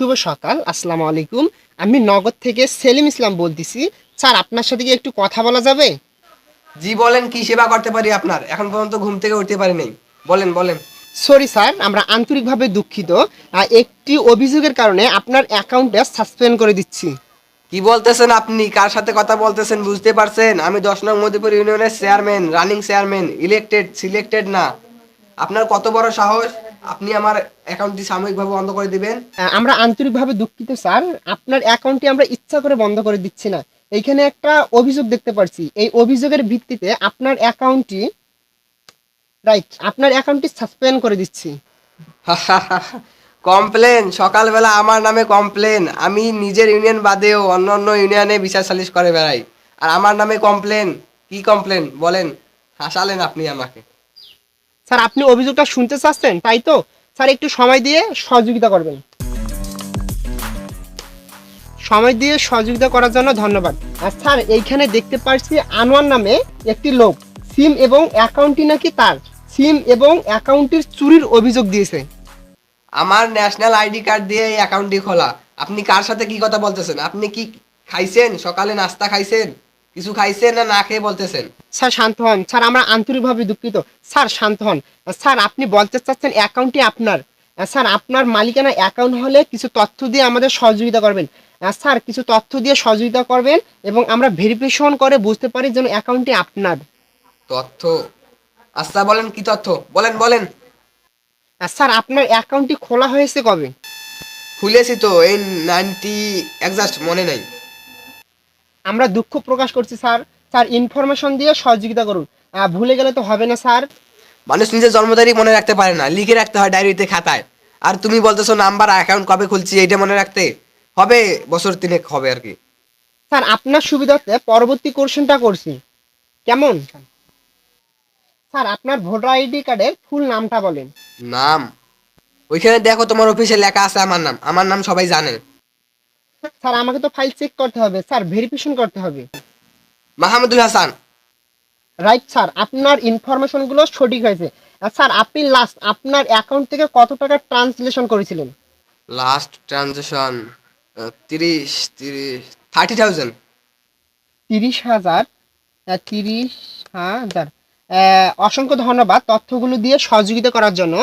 শুভ সকাল আসসালামু আলাইকুম। আমি নগদ থেকে সেলিম ইসলাম বলতেছি। স্যার আপনার সাথে কি একটু কথা বলা যাবে? জি বলেন কি সেবা করতে পারি আপনার? এখন পর্যন্ত ঘুম থেকে উঠতে পারি নাই। বলেন বলেন। সরি স্যার আমরা আন্তরিকভাবে দুঃখিত। একটি অভিযোগের কারণে আপনার অ্যাকাউন্টে সাসপেন্ড করে দিচ্ছি। কি বলতেছেন আপনি? কার সাথে কথা বলতেছেন বুঝতে পারছেন? আমি দশ নং মধ্যপুর ইউনিয়নের chairman running chairman elected selected না। আপনার কত বড় সাহস? আপনি আমার অ্যাকাউন্টটি সাময়িকভাবে বন্ধ করে দিবেন। আমরা আন্তরিকভাবে দুঃখিত স্যার। আপনার অ্যাকাউন্টটি আমরা ইচ্ছা করে বন্ধ করে দিচ্ছি না। এইখানে একটা অভিযোগ দেখতে পাচ্ছি এই অভিযোগের ভিত্তিতে আপনার অ্যাকাউন্টটি রাইট আপনার অ্যাকাউন্টটি সাসপেন্ড করে দিচ্ছি। কমপ্লেন সকালবেলা আমার নামে কমপ্লেন আমি নিজের ইউনিয়ন বাদেও অন্য অন্য ইউনিয়নে বিচার সালিশ করে বেড়াই। আর আমার নামে কমপ্লেন কি কমপ্লেন বলেন হাসালেন আপনি আমাকে। স্যার, আপনি অভিযোগটা শুনতে চাচ্ছেন? তাই তো? স্যার, একটু সময় দিয়ে সহযোগিতা করবেন। সময় দিয়ে সহযোগিতা করার জন্য ধন্যবাদ। আর স্যার, এইখানে দেখতে পাচ্ছি আনোয়ার নামে একটি লোক। সিম এবং অ্যাকাউন্টটি নাকি তার? সিম এবং অ্যাকাউন্টের চুরির অভিযোগ দিয়েছে। আমার ন্যাশনাল আইডি কার্ড দিয়ে এই অ্যাকাউন্টটি খোলা। আপনি কার সাথে কি কথা বলতেছেন? আপনি কি খাইছেন? সকালে নাস্তা খাইছেন? কিছু খাইছেন না না খেয়ে বলতেছেন? স্যার শান্ত হন। স্যার আমরা আন্তরিকভাবে দুঃখিত। স্যার শান্ত হন। স্যার আপনি বলতে চাচ্ছেন অ্যাকাউন্টটি আপনার। স্যার আপনার মালিকানা অ্যাকাউন্ট হলে কিছু তথ্য দিয়ে আমাদের সহযোগিতা করবেন। স্যার কিছু তথ্য দিয়ে সহযোগিতা করবেন এবং আমরা ভেরিফিকেশন করে বুঝতে পারি যেন অ্যাকাউন্টটি আপনার। তথ্য? আচ্ছা বলেন কি তথ্য? বলেন বলেন। স্যার আপনার অ্যাকাউন্টটি খোলা হয়েছে কবে? খুলেছি তো এই নাইনটি একজাস্ট মনে নেই। আমরা দুঃখ প্রকাশ করছি স্যার। স্যার ইনফরমেশন দিয়ে সহযোগিতা করুন। ভুলে গেলে তো হবে না স্যার। মানুষ নিজের জন্ম তারিখ মনে রাখতে পারে না। লিখে রাখতে হয় ডায়েরিতে খাতায়। আর তুমি বলতেছো নাম্বার অ্যাকাউন্ট কবে খুলছি এইটা মনে রাখতে? হবে বছর তিনেক হবে আর কি। স্যার আপনার সুবিধাতে পরবর্তী কোশ্চেনটা করছি। কেমন? স্যার আপনার ভোটার আইডি কার্ডের ফুল নামটা বলেন। নাম। ওইখানে দেখো তোমার অফিসে লেখা আছে আমার নাম। আমার নাম সবাই জানে। স্যার আমাকে তো ফাইল চেক করতে হবে। স্যার ভেরিফিকেশন করতে হবে। মাহমুদুল হাসান। রাইট স্যার আপনার ইনফরমেশনগুলো সঠিক হয়েছে। আর স্যার আপনি লাস্ট আপনার অ্যাকাউন্ট থেকে কত টাকা ট্রান্সলেশন করেছিলেন? লাস্ট ট্রানজেকশন তিরিশ তিরিশ থার্টি থাউজেন্ড তিরিশ হাজার তিরিশ হাজার। অসংখ্য ধন্যবাদ তথ্যগুলো দিয়ে সহযোগিতা করার জন্য।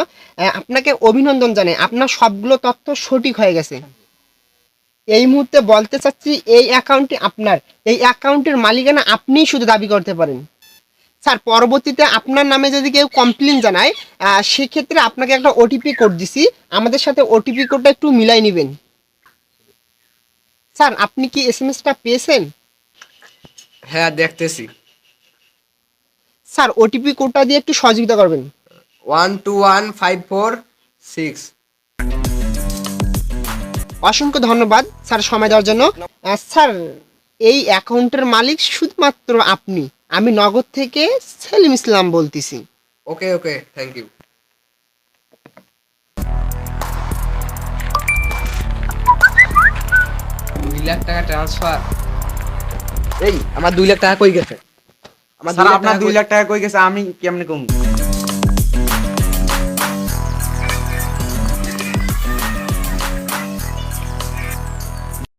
আপনাকে অভিনন্দন জানাই। আপনার সবগুলো তথ্য সঠিক হয়ে গেছে। এই মুহূর্তে বলতে চাচ্ছি এই অ্যাকাউন্টটি আপনার। এই অ্যাকাউন্টের মালিকানা আপনিই শুধু দাবি করতে পারেন। স্যার পরবর্তীতে আপনার নামে যদি কেউ কমপ্লেন জানায় সেক্ষেত্রে আপনাকে একটা ওটিপি কোড দিছি। আমাদের সাথে ওটিপি কোডটা একটু মিলাই নেবেন। স্যার আপনি কি এস এম এসটা পেয়েছেন? হ্যাঁ দেখতেছি। স্যার ওটিপি কোডটা দিয়ে একটু সহযোগিতা করবেন। One two one five four six অসংখ্য ধন্যবাদ স্যার সময় দেওয়ার জন্য। স্যার এই অ্যাকাউন্টের মালিক শুধুমাত্র আপনি। আমি নগদ থেকে সেলিম ইসলাম বলতেছি। ওকে ওকে থ্যাংক ইউ দুই লাখ টাকা ট্রান্সফার এই আমার দুই লাখ টাকা কই গেছে? আমার স্যার আপনার দুই লাখ টাকা কই গেছে আমি কেমনে কম?